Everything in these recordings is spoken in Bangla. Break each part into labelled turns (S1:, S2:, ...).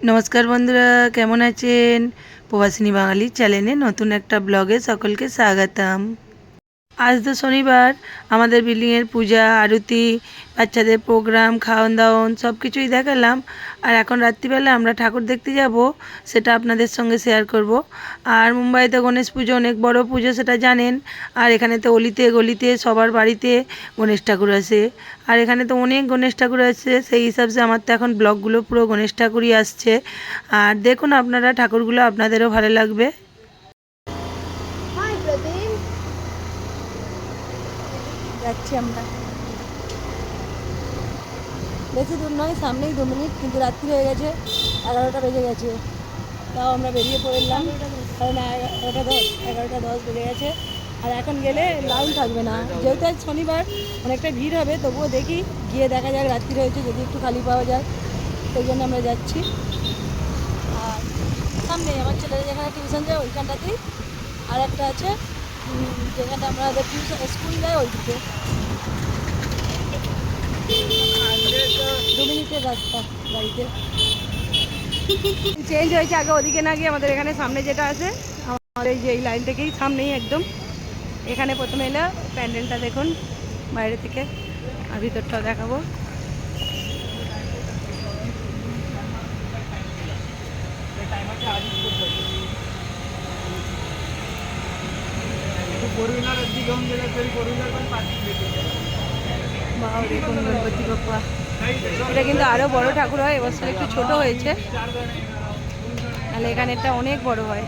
S1: নমস্কার বন্ধুরা কেমন আছেন? প্রবাসিনী বাঙালি চ্যানেলে নতুন একটা ব্লগে সকলকে স্বাগতম। আজ তো শনিবার। আমাদের বিল্ডিংয়ের পূজা, আরতি, বাচ্চাদের প্রোগ্রাম খাওয়ান দাওয়ান সব কিছুই দেখালাম। আর এখন রাত্রিবেলা আমরা ঠাকুর দেখতে যাব, সেটা আপনাদের সঙ্গে শেয়ার করব। আর মুম্বাইতে গণেশ পুজো, অনেক বড় পুজো, সেটা জানেন। আর এখানে তো অলিতে, গলিতে, সবার বাড়িতে গণেশ ঠাকুর আসে। আর এখানে তো অনেক গণেশ ঠাকুর আসছে সেই হিসাবে আমার তো এখন ব্লগগুলো পুরো গণেশ ঠাকুরই আসছে। আর দেখুন আপনারা ঠাকুরগুলো, আপনাদেরও ভালো লাগবে
S2: হাই প্রদীপ
S3: যাচ্ছি আমরা। বেশি দূর নয়, সামনেই দু মিনিট, কিন্তু রাত্রি হয়ে গেছে, এগারোটা বেজে গেছে। তাও আমরা বেরিয়ে পড়লাম কারণ এগারোটা দশ এগারোটা দশ বেজে গেছে। আর এখন গেলে লাইন থাকবে না। যেহেতু আজ শনিবার, অনেকটা ভিড় হবে, তবুও দেখি, গিয়ে দেখা যাক রাত্রি হয়েছে, যদি একটু খালি পাওয়া যায়। সেই জন্য আমরা যাচ্ছি। আর সামনে আমার ছেলেরা যেখানে টিউশন যায়, ওইখানটাতেই আর একটা আছে। যেখানে আমাদের টিউশন স্কুল যায় ওইদিকে। দু মিনিটের রাস্তা বাড়িতে চেঞ্জ হয়েছে আগে ওদিকে না গিয়ে আমাদের এখানে সামনে যেটা আছে, আমাদের যে এই লাইন থেকেই সামনেই একদম। এখানে প্রথমে এলে, প্যান্ডেলটা দেখুন, বাইরে থেকে। আর ভিতরটাও দেখাবো। বাহ দেখুন গণপতি বাপ্পা এটা কিন্তু আরও বড় ঠাকুর হয় এবছর একটু ছোট হয়েছে। তাহলে এখানে এটা অনেক বড় হয়।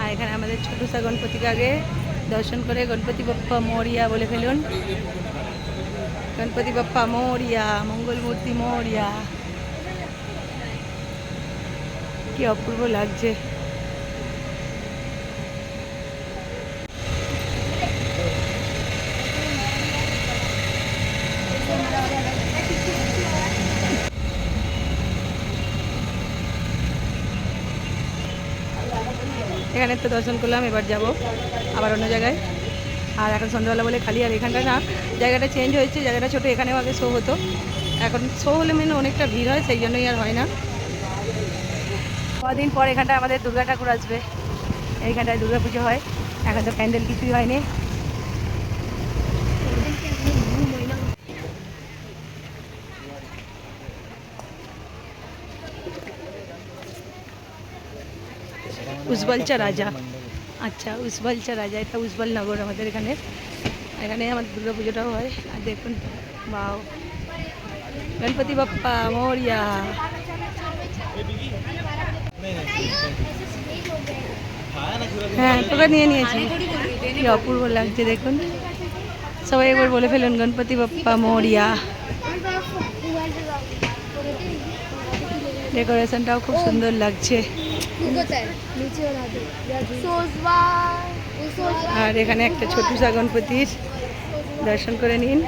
S3: আর এখানে আমাদের ছোটো সা গণপতিকে আগে দর্শন করে গণপতি বাপ্পা মরিয়া বলে ফেলুন। গণপতি বাপ্পা মরিয়া মঙ্গল মূর্তি মরিয়া। কি অপূর্ব লাগছে। এখানে তো দর্শন করলাম, এবার যাব আবার অন্য জায়গায়। আর এখন সন্ধ্যাবেলা বলে খালি, আর এখানটা না, জায়গাটা চেঞ্জ হয়েছে, জায়গাটা ছোটো, এখানেও আগে শো হতো। এখন শো হলে মেন অনেকটা ভিড় হয়, সেই জন্যই আর হয় না। কদিন পর এখানটা আমাদের দুর্গা ঠাকুর আসবে। এইখানটায় দুর্গা পুজো হয়। এখন তো প্যান্ডেল কিছুই হয়নি। উজ্জ্বলচা রাজা। আচ্ছা উজ্জ্বলচা রাজা, এটা উজ্জ্বল নগর আমাদের এখানে। এখানে আমাদের দুর্গা পুজোটাও হয়। আর দেখুন, বাও। গণপতি বাপ্পা মরিয়া হ্যাঁ তোকে নিয়ে নিয়েছি। কি অপূর্ব লাগছে, দেখুন। সবাই একবার বলে ফেলুন, গণপতি বাপ্পা মরিয়া ডেকোরেশনটাও খুব সুন্দর লাগছে। আর এখানে একটা ছোটু সা গণপতির দর্শন করে নিন।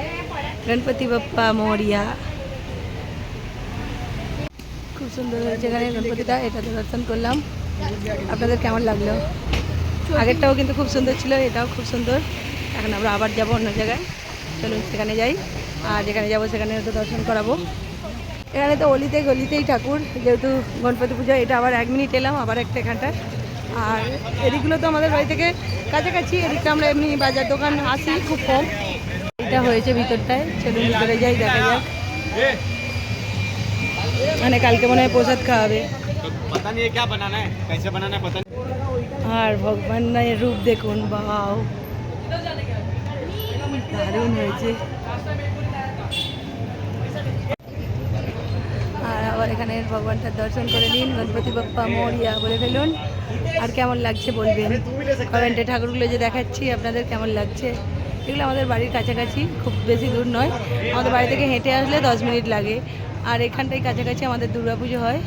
S3: গণপতি বাপ্পা মরিয়া। খুব সুন্দর হয়েছে এখানে গণপতিটা এটাতে দর্শন করলাম। আপনাদের কেমন লাগল? আগেরটাও কিন্তু খুব সুন্দর ছিল এটাও খুব সুন্দর। এখন আমরা আবার যাব অন্য জায়গায়। চলুন সেখানে যাই। আর যেখানে যাব সেখানে তো দর্শন করাবো। এখানে তো অলিতে গলিতেই ঠাকুর, যেহেতু গণপতি পুজো, এটা আবার এক মিনিট এলাম, আবার একটা এখানটা। আর এদিকগুলো তো আমাদের বাড়ি থেকে কাছাকাছি, এদিকটা আমরা এমনি বাজার দোকান আসি, খুব কম। এটা হয়েছে ভিতরটায় ছেলে ভিতরে যাই, দেখা যাক। মানে কালকে মনে হয় প্রসাদ খাওয়াবে। আর ভগবানের রূপ দেখুন বাবা দারুণ হয়েছে। আবার এখানে ভগবানটার দর্শন করে নিন, গণপতি বাপ্পা, মরিয়া বলে ফেলুন। আর কেমন লাগছে বলবেন? কমেন্টে ঠাকুরগুলো যে দেখাচ্ছি, আপনাদের কেমন লাগছে? এগুলো আমাদের বাড়ির কাছাকাছি, খুব বেশি দূর নয়। আমাদের বাড়ি থেকে হেঁটে আসলে দশ মিনিট লাগে। আর এখানটাই কাছাকাছি আমাদের দুর্গাপুজো হয়।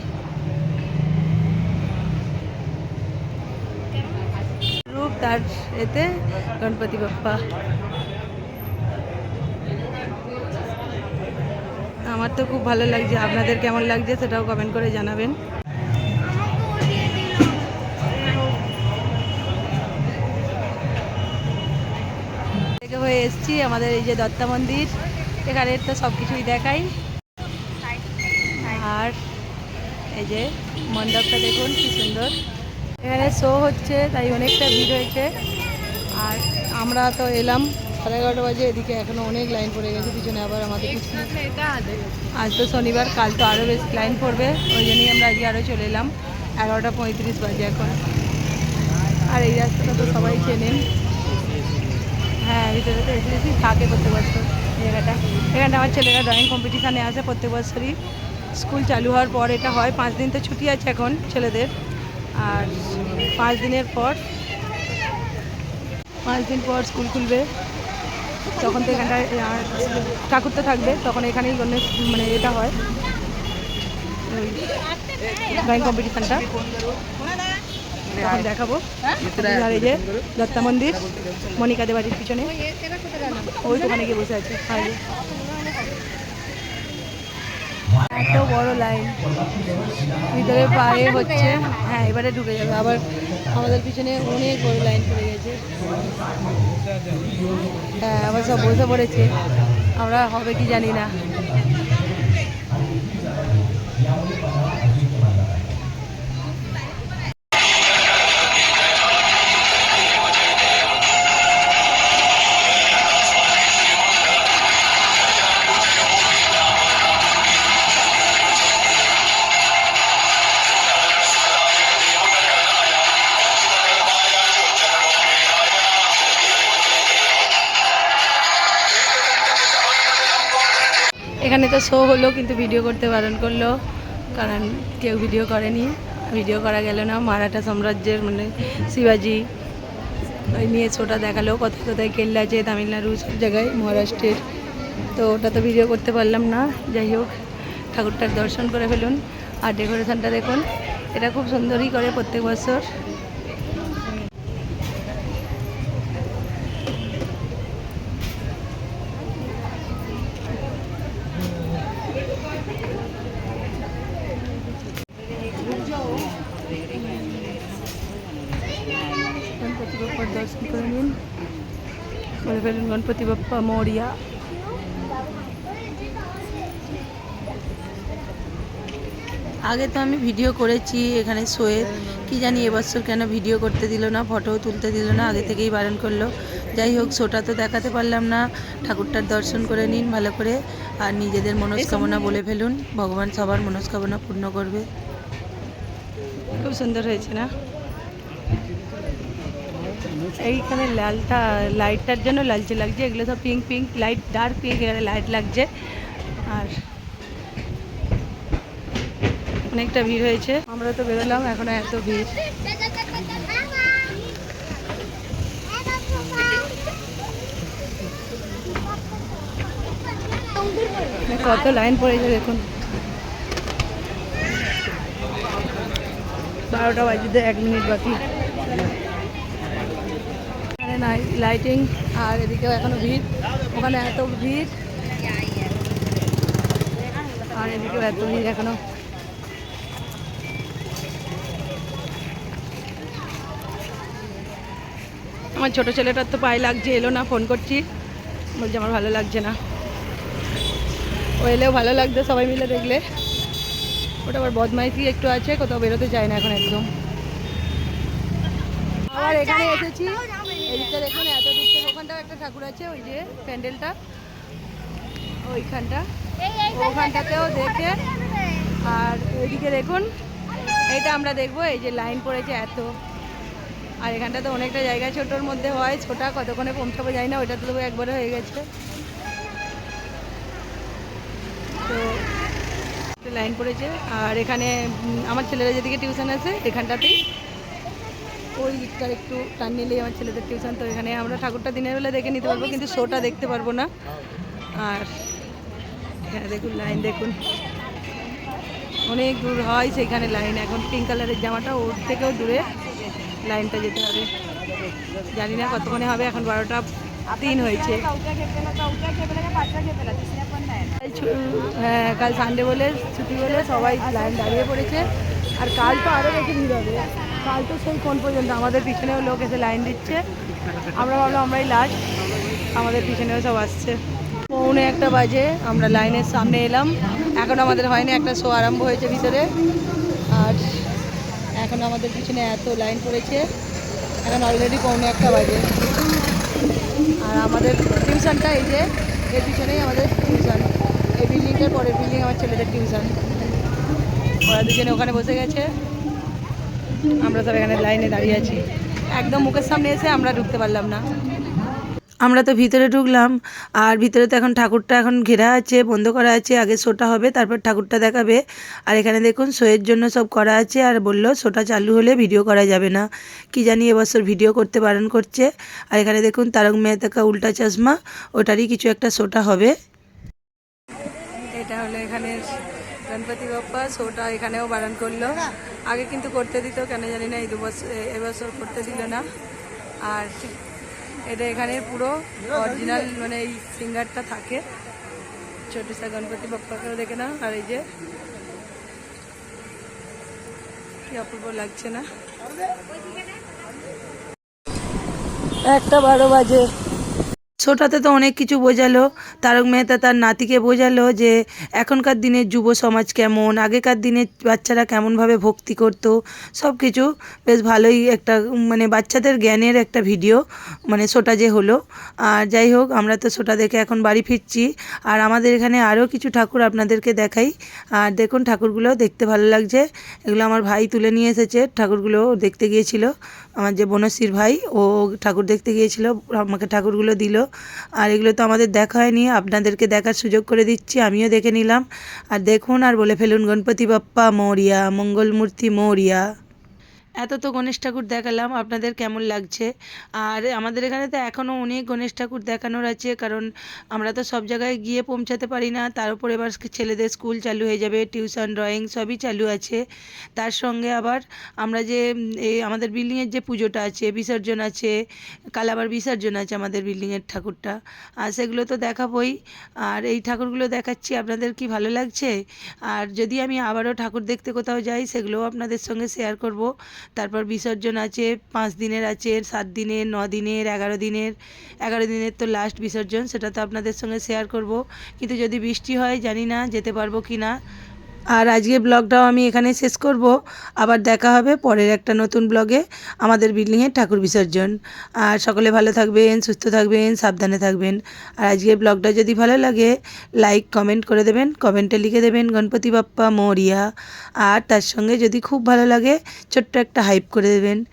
S3: রূপ তার এতে গণপতি বাপ্পা। আমার তো খুব ভালো লাগছে। আপনাদের কেমন লাগছে সেটাও কমেন্ট করে জানাবেন। হয়ে এসছি আমাদের এই যে দত্তা মন্দির। এখানে তো সব কিছুই দেখাই। আর এই যে মণ্ডপটা দেখুন, কি সুন্দর। এখানে শো হচ্ছে, তাই অনেকটা ভিড় হয়েছে। আর আমরা তো এলাম সাড়ে এগারোটা বাজে এদিকে এখনও অনেক লাইন পড়ে গেছে পিছনে আবার আমাদের আজ তো শনিবার কাল তো আরও বেশ লাইন পড়বে ওই জন্যই আমরা আজকে আরও চলে এলাম। এগারোটা পঁয়ত্রিশ বাজে এখন। আর এই রাস্তাটা তো সবাই চেনেন হ্যাঁ ভিতরে তো এসে এসেছি থাকে প্রত্যেক বছর জায়গাটা। এখানটা আমার ছেলেরা ড্রয়িং কম্পিটিশানে আসে প্রত্যেক বছরই। স্কুল চালু হওয়ার পর এটা হয় পাঁচ দিন তো ছুটি আছে এখন ছেলেদের। আর পাঁচ দিনের পর পাঁচ দিন পর স্কুল খুলবে। তখন তো এখানটায় ঠাকুর তো থাকবে তখন এখানেই গণেশ মানে এটা হয়। ড্রয়িং কম্পিটিশানটা তখন দেখাবো। আর এই যে দত্তা মন্দির মনিকা দেবাড়ির পিছনে। ওই দোকানে গিয়ে বসে আছে। আর এত বড় লাইন ভিতরে পায়ে হচ্ছে। হ্যাঁ এবারে ঢুকে যাবে। আবার আমাদের পিছনে অনেক বড় লাইন পড়ে গেছে। হ্যাঁ আবার সব বসে পড়েছে। আমরা হবে কি জানি না। এখানে তো শো হলো, কিন্তু ভিডিও করতে বারণ করল। কারণ কেউ ভিডিও করেনি। ভিডিও করা গেল না। মারাঠা সাম্রাজ্যের মানে শিবাজি ওই নিয়ে শোটা দেখাল। কোথায় কোথায় কেল্লা আছে, তামিলনাড়ু সব জায়গায়, মহারাষ্ট্রের। তো ওটা তো ভিডিও করতে পারলাম না। যাই হোক, ঠাকুরটার দর্শন করে ফেলুন। আর ডেকোরেশনটা দেখুন। এটা খুব সুন্দরই করে প্রত্যেক বছর গণপতি বাপ্পার দর্শন করে নিন বলে ফেলুন গণপতি বাপ্পা মরিয়া
S1: আগে তো আমি ভিডিও করেছি এখানে শোয়ের কি জানি এবছর কেন ভিডিও করতে দিল না ফটোও তুলতে দিল না আগে থেকেই বারণ করল। যাই হোক শোটা তো দেখাতে পারলাম না। ঠাকুরটার দর্শন করে নিন ভালো করে আর নিজেদের মনস্কামনা বলে ফেলুন। ভগবান সবার মনস্কামনা পূর্ণ করবে।
S3: খুব সুন্দর হয়েছে না? এইখানে লালটা, লাইটটার জন্য লালচে লাগছে, এগুলো সব pink pink light dark pink এখানে লাইট লাগছে। আর অনেকটা ভিড় হয়েছে। আমরা তো বেরোলাম, এখন এত ভিড়। কত লাইন পড়েছে দেখুন। বারোটা বাজিতে এক মিনিট বাকি। এখানে নাই লাইটিং আর এদিকেও এখনও ভিড়। ওখানে এত ভিড়। আর এদিকেও এত ভিড় এখনও। আমার ছোট ছেলেটার তো পায়ে লাগছে, এলো না ফোন করছি। বলছে আমার ভালো লাগছে না। ও এলেও ভালো লাগতো সবাই মিলে দেখলে। ওটা আবার বদমাইশি একটু আছে, কোথাও বেরোতে চায় না এখন একদম। আবার এখানে এসেছি। এদিকটা দেখুন এত দূর থেকে ওখানটাও একটা ঠাকুর আছে, ওই যে প্যান্ডেলটা। ওইখানটা। ওখানটাতেও দেখে। আর ওইদিকে দেখুন, এইটা আমরা দেখব, এই যে লাইন পড়েছে এত। আর এখানটা তো অনেকটা জায়গা, ছোটোর মধ্যে হয়, ছোটা কতক্ষণে পৌঁছাবো যাই না, ওইটা তো তবু একবারে হয়ে গেছে। তো লাইন পড়েছে। আর এখানে আমার ছেলেরা যেদিকে টিউশন আছে, এখানটাতেই ওই দিকটার একটু টান নিলেই আমার ছেলেদের টিউশন তো এখানে আমরা ঠাকুরটা দিনের বেলা দেখে নিতে পারব, কিন্তু শোটা দেখতে পারব না। আর এখানে দেখুন লাইন দেখুন। অনেক দূর হয় সেখানে লাইন এখন পিঙ্ক কালারের জামাটা ওর থেকেও দূরে লাইনটা যেতে হবে। জানি না কতক্ষণে হবে, এখন বারোটা তিন হয়েছে। হ্যাঁ কাল সানডে বলে, ছুটি বলে সবাই লাইন দাঁড়িয়ে পড়েছে। আর কাল তো আরও বেশি ভিড় হবে। কাল তো সেই কোন পর্যন্ত? আমাদের পিছনেও লোক এসে লাইন দিচ্ছে। আমরা ভাবলাম আমরাই লাস্ট। আমাদের পিছনেও সব আসছে। পৌনে একটা বাজে, আমরা লাইনের সামনে এলাম। এখন আমাদের হয়নি, একটা শো আরম্ভ হয়েছে ভিতরে। আর এখন আমাদের পিছনে এত লাইন পড়েছে। এখন অলরেডি পৌনে একটা বাজে। আর আমাদের টিউশনটা এই যে, এর পিছনেই আমাদের টিউশন। এই বিল্ডিংটার পরের বিল্ডিং আমার ছেলেদের টিউশন। ওরা দুজনে ওখানে বসে গেছে। আমরা সব এখানে লাইনে দাঁড়িয়ে আছি। একদম মুখের সামনে এসে আমরা ঢুকতে পারলাম না।
S1: আমরা তো ভিতরে ঢুকলাম, আর ভিতরে তো এখন ঠাকুরটা এখন ঘেরা আছে, বন্ধ করা আছে, আগে শোটা হবে, তারপর ঠাকুরটা দেখাবে। আর এখানে দেখুন, শোয়ের জন্য সব করা আছে, আর বলল শোটা চালু হলে ভিডিও করা যাবে না। কি জানি এবছর ভিডিও করতে বারণ করছে। আর এখানে দেখুন, তারক মেহতা কা উল্টা চশমা, ওটারই কিছু একটা শোটা হবে
S3: এটা হলো এখানে গণপতি বাপ্পা শোটা এখানেও বারণ করল। আগে কিন্তু করতে দিত, কেন জানি না, এই দু বছর এবছর করতে দিল না। আর এটা এখানে পুরো অরিজিনাল মানে এই সিঙ্গারটা থাকে। ছোট সা গণপতি বাপ্পাকেও দেখে না আর এই যে কি অপূর্ব লাগছে না। একটা বারো বাজে।
S1: শোটাতে তো অনেক কিছু বোঝালো। তারক মেহতা তার নাতিকে বোঝালো যে, এখনকার দিনের যুব সমাজ কেমন, আগেকার দিনের বাচ্চারা কেমনভাবে ভক্তি করতো সব কিছু বেশ ভালোই একটা মানে বাচ্চাদের জ্ঞানের একটা ভিডিও মানে শোটা যে হলো। আর যাই হোক, আমরা তো শোটা দেখে এখন বাড়ি ফিরছি। আর আমাদের এখানে আরও কিছু ঠাকুর আপনাদেরকে দেখাই। আর দেখুন, ঠাকুরগুলো দেখতে ভালো লাগছে। এগুলো আমার ভাই তুলে নিয়ে এসেছে। ঠাকুরগুলো দেখতে গিয়েছিল। আমার যে বনশ্রীর ভাই, ও ঠাকুর দেখতে গিয়েছিল। আমাকে ঠাকুরগুলো দিল। আর এগুলো তো আমাদের দেখা হয়নি। আপনাদেরকে দেখার সুযোগ করে দিচ্ছি, আমিও দেখে নিলাম। আর দেখুন আর বলে ফেলুন, গণপতি বাপ্পা মৌরিয়া, মঙ্গলমূর্তি মৌরিয়া। এত তো গণেশ ঠাকুর দেখালাম, আপনাদের কেমন লাগছে? আর আমাদের এখানে তো এখনও অনেক গণেশ ঠাকুর দেখানোর আছে, কারণ আমরা তো সব জায়গায় গিয়ে পৌঁছাতে পারি না। তার উপর এবার ছেলেদের স্কুল চালু হয়ে যাবে, টিউশন, ড্রয়িং সবই চালু আছে। তার সঙ্গে আবার আমরা যে আমাদের বিল্ডিংয়ের যে পুজোটা আছে, বিসর্জন আছে কাল আবার বিসর্জন আছে আমাদের বিল্ডিংয়ের ঠাকুরটা। আর সেগুলো তো দেখাবই। আর এই ঠাকুরগুলো দেখাচ্ছি, আপনাদের কি ভালো লাগছে? আর যদি আমি আবারও ঠাকুর দেখতে কোথাও যাই, সেগুলোও আপনাদের সঙ্গে শেয়ার করব। তারপর বিসর্জন আছে, পাঁচ দিনের আছে, সাত দিনের, ন দিনের, এগারো দিনের। এগারো দিনের তো লাস্ট বিসর্জন, সেটা তো আপনাদের সঙ্গে শেয়ার করব। কিন্তু যদি বৃষ্টি হয়, জানি না যেতে পারব কি না আর আজকে ব্লগটাও আমি এখানে শেষ করব। আবার দেখা হবে পরের একটা নতুন ব্লগে আমাদের বিল্ডিংয়ের ঠাকুর বিসর্জন। আর সকলে ভালো থাকবেন, সুস্থ থাকবেন, সাবধানে থাকবেন। আর আজকের ব্লগটা যদি ভালো লাগে লাইক কমেন্ট করে দেবেন কমেন্টে লিখে দেবেন গণপতি বাপ্পা মরিয়া। আর তার সঙ্গে যদি খুব ভালো লাগে, ছোট্ট একটা হাইপ করে দেবেন।